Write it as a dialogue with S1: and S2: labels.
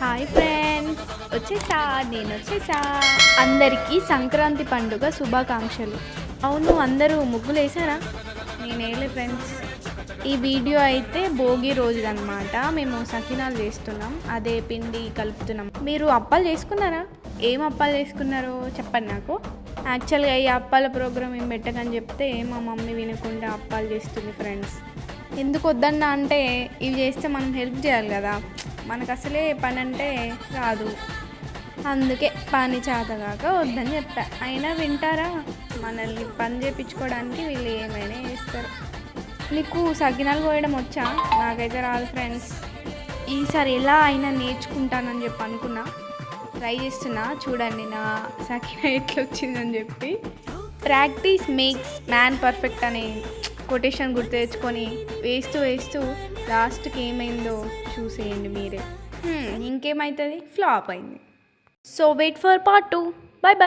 S1: Hi friends వచ్చేసా? నేను వచ్చేసా? అందరికీ సంక్రాంతి పండుగ శుభాకాంక్షలు. అవును అందరూ ముగ్గులు వేసారా నేను వేయలే ఫ్రెండ్స్ ఈ వీడియో అయితే భోగి రోజు అనమాట మేము సకినాలు చేస్తున్నాం అదే పిండి కలుపుతున్నాం. మీరు అప్పాలు చేసుకున్నారా? ఏం అప్పాలు చేసుకున్నారో చెప్పండి నాకు. యాక్చువల్గా ఈ అప్పాల ప్రోగ్రామ్ ఏం పెట్టకని చెప్తే మా మమ్మీ వినకుండా అప్పాలు చేస్తుంది ఫ్రెండ్స్ ఎందుకు వద్దన్నా అంటే ఇవి చేస్తే మనం హెల్ప్ చేయాలి కదా. మనకు అసలే పని అంటే రాదు. అందుకే పని చేతగాక వద్దని చెప్తా అయినా వింటారా? మనల్ని పని చేయించుకోవడానికి వీళ్ళు ఏమైనా చేస్తారు. నీకు సగ్గినాలు పోయడం వచ్చా? నాకైతే రాదు ఫ్రెండ్స్. ఈసారి ఎలా అయినా నేర్చుకుంటానని చెప్పి అనుకున్నా. ట్రై చేస్తున్నా. చూడండి నా సకిన ఎట్లా వచ్చిందని చెప్పి. ప్రాక్టీస్ మేక్స్ మ్యాన్ పర్ఫెక్ట్ అనే కొటేషన్ గుర్తు తెచ్చుకొని వేస్తూ వేస్తూ లాస్ట్కి ఏమైందో చూసేయండి మీరే. ఇంకేమవుతుంది ఫ్లాప్ అయింది. So wait for part two.